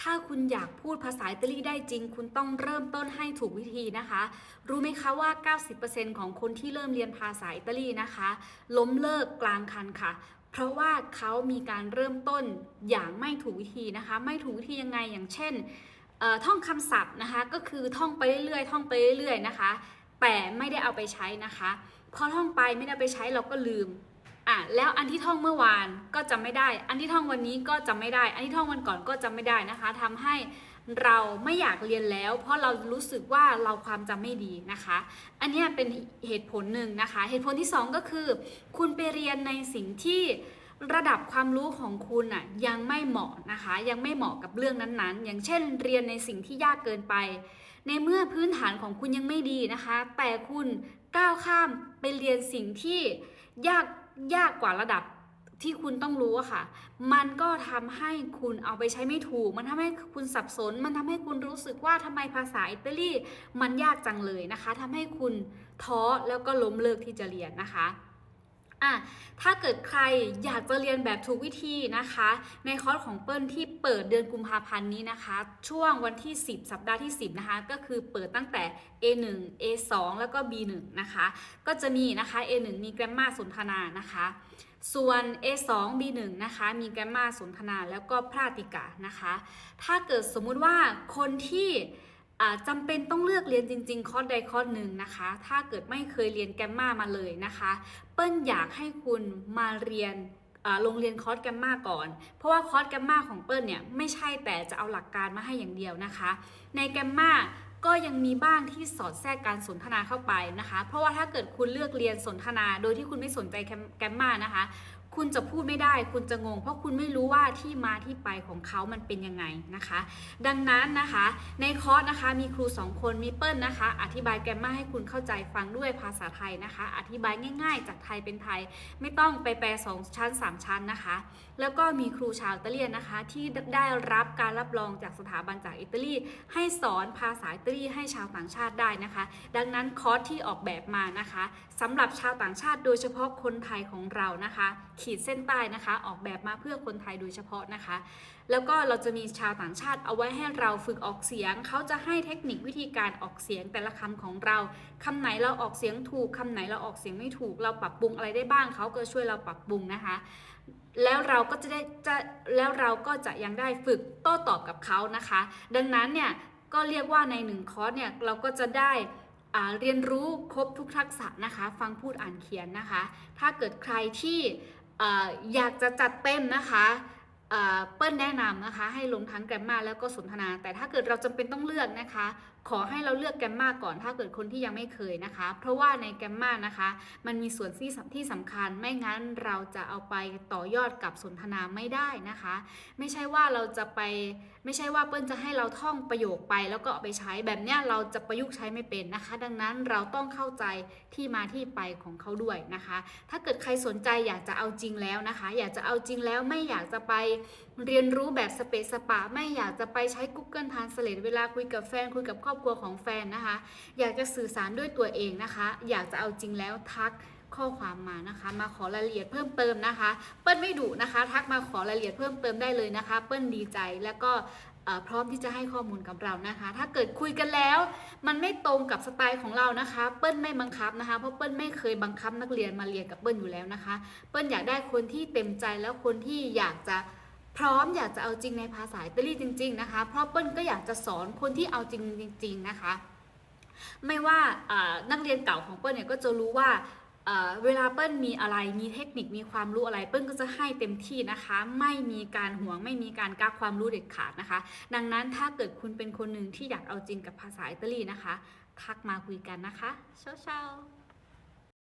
ถ้าคุณอยากพูดภาษาอิตาลีได้จริง คุณต้องเริ่มต้นให้ถูกวิธีนะคะ รู้ไหมคะว่า 90%ของคนที่เริ่มเรียนภาษาอิตาลีนะคะ ล้มเลิกกลางคันค่ะเพราะว่าเขามีการเริ่มต้นอย่างไม่ถูกวิธีนะคะ ไม่ถูกวิธียังไงอย่างเช่นท่องคำศัพท์นะคะ ก็คือท่องไปเรื่อยๆ ท่องไปเรื่อยๆนะคะ แต่ไม่ได้เอาไปใช้นะคะ พอท่องไปไม่ได้ไปใช้เราก็ลืม อะแล้วอันที่ท่องเมื่อวานก็จำไม่ได้ อันที่ท่องวันนี้ก็จำไม่ได้ อันที่ท่องวันก่อนก็จำไม่ได้นะคะทำให้เราไม่อยากเรียนแล้ว เพราะเรารู้สึกว่าเราความจำไม่ดีนะคะ อันนี้เป็นเหตุผลหนึ่งนะคะ เหตุผลที่สองก็คือ คุณไปเรียนในสิ่งที่ระดับความรู้ของคุณอะยังไม่เหมาะนะคะ ยังไม่เหมาะกับเรื่องนั้นๆ อย่างเช่น เรียนในสิ่งที่ยากเกินไป ในเมื่อพื้นฐานของคุณยังไม่ดีนะคะ แต่คุณก้าวข้ามไปเรียนสิ่งที่ยาก ยากกว่าระดับที่คุณต้องรู้อะค่ะ มันก็ทำให้คุณเอาไปใช้ไม่ถูก มันทำให้คุณสับสน มันทำให้คุณรู้สึกว่าทำไมภาษาอิตาลีมันยากจังเลยนะคะทำให้คุณท้อแล้วก็ล้มเลิกที่จะเรียนนะคะ อะถ้าเกิดใครอยากจะเรียนแบบถูกวิธีนะคะ ในคอร์สของเปิ้ลที่เปิดเดือนกุมภาพันธ์นี้นะคะ ช่วงวันที่ 10 สัปดาห์ที่ 10 นะคะ ก็คือเปิดตั้งแต่ A1 A2 แล้วก็ B1 นะคะ ก็จะมีนะคะ A1 มีแกรมมาสนทนานะคะ ส่วน A2 B1 นะคะ มีแกรมมาสนทนาแล้วก็พราติกานะคะ ถ้าเกิดสมมุติว่าคนที่ จำเป็นต้องเลือกเรียนจริง ๆ คอร์สใดคอร์สหนึ่งนะคะ ถ้าเกิดไม่เคยเรียนแกมมามาเลยนะคะ เปิ้ลอยากให้คุณมาเรียนโรงเรียนคอร์สแกมมาก่อน เพราะว่าคอร์สแกมมาของเปิ้ลเนี่ยไม่ใช่แต่จะเอาหลักการมาให้อย่างเดียวนะคะ ในแกมมาก็ยังมีบ้างที่สอดแทรกการสนทนาเข้าไปนะคะ เพราะว่าถ้าเกิดคุณเลือกเรียนสนทนาโดยที่คุณไม่สนใจแกมมานะคะ คุณจะพูดไม่ได้ คุณจะงง เพราะคุณไม่รู้ว่าที่มาที่ไปของเขามันเป็นยังไงนะคะ ดังนั้นนะคะ ในคอร์สนะคะมีครู 2 คนมีเปิ้ลนะคะ อธิบายแกรมมาให้คุณเข้าใจฟังด้วยภาษาไทยนะคะ อธิบายง่ายๆ จากไทยเป็นไทย ไม่ต้องไปแปลสองชั้น 3 ชั้นนะคะ แล้วก็มีครูชาวอิตาเลียนนะคะ ที่ได้รับการรับรองจากสถาบันจากอิตาลีให้สอนภาษาอิตาลีให้ชาวต่างชาติได้นะคะ ดังนั้นคอร์สที่ออกแบบมานะคะสำหรับชาวต่างชาติโดยเฉพาะคนไทยของเรานะคะขีดเส้นใต้นะคะ ออกแบบมาเพื่อคนไทยโดยเฉพาะนะคะ แล้วก็เราจะมีชาวต่างชาติเอาไว้ให้เราฝึกออกเสียง เขาจะให้เทคนิควิธีการออกเสียงแต่ละคำของเราคำไหนเราออกเสียงถูกคำไหนเราออกเสียงไม่ถูก เราปรับปรุงอะไรได้บ้างเขาก็ช่วยเราปรับปรุงนะคะ แล้วเราก็จะได้จะแล้วเราก็จะยังได้ฝึกโต้ตอบกับเขานะคะ ดังนั้นเนี่ยก็เรียกว่าในหนึ่งคอร์สเนี่ยเราก็จะได้เรียนรู้ครบทุกทักษะนะคะ ฟังพูดอ่านเขียนนะคะ ถ้าเกิดใครที่ อยากจะจัดเต็มนะคะ เปิ้ลแนะนำนะคะ ให้ลงทั้งแกรมมาแล้วก็สนทนา แต่ถ้าเกิดเราจำเป็นต้องเลือกนะคะ ขอให้เราเลือกแกรมมาก่อนถ้าเกิดคนที่ยังไม่เคยนะคะ เพราะว่าในแกรมมานะคะ มันมีส่วนที่สำที่สำคัญไม่งั้นเราจะเอาไปต่อยอดกับสนทนาไม่ได้นะคะ ไม่ใช่ว่าเราจะไปไม่ใช่ว่าเปิ้ลจะให้เราท่องประโยคไป แล้วก็เอาไปใช้แบบเนี้ยเราจะประยุกต์ใช้ไม่เป็นนะคะ ดังนั้นเราต้องเข้าใจที่มาที่ไปของเขาด้วยนะคะ ถ้าเกิดใครสนใจอยากจะเอาจริงแล้วนะคะ อยากจะเอาจริงแล้วไม่อยากจะไปเรียนรู้แบบสเปซสปะ ไม่อยากจะไปใช้ Google Translate เวลาคุยกับแฟนคุยกับครอบครัวของแฟนนะคะ อยากจะสื่อสารด้วยตัวเองนะคะ อยากจะเอาจริงแล้วทักข้อความมานะคะ มาขอรายละเอียดเพิ่มเติมนะคะ เปิ้ลไม่ดุนะคะ ทักมาขอรายละเอียดเพิ่มเติมได้เลยนะคะ เปิ้ลดีใจแล้วก็พร้อมที่จะให้ข้อมูลกับเรานะคะ ถ้าเกิดคุยกันแล้ว มันไม่ตรงกับสไตล์ของเรานะคะ เปิ้ลไม่บังคับนะคะ เพราะเปิ้ลไม่เคยบังคับนักเรียนมาเรียนกับเปิ้ลอยู่แล้วนะคะ เปิ้ลอยากได้คนที่เต็มใจแล้วคนที่อยากจะ พร้อมอยากจะเอาจริงในภาษาอิตาลีจริง ๆ นะคะ เพราะเปิ้ลก็อยากจะสอนคนที่เอาจริงจริง ๆ นะคะ ไม่ว่านักเรียนเก่าของเปิ้ลเนี่ยก็จะรู้ว่าเอ่อเวลาเปิ้ลมีอะไรมีเทคนิคมีความรู้อะไร เปิ้ลก็จะให้เต็มที่นะคะ ไม่มีการห่วงไม่มีการกักความรู้เด็ดขาดนะคะ ดังนั้นถ้าเกิดคุณเป็นคนหนึ่งที่อยากเอาจริงกับภาษาอิตาลีนะคะ ทักมาคุยกันนะคะเช้าๆ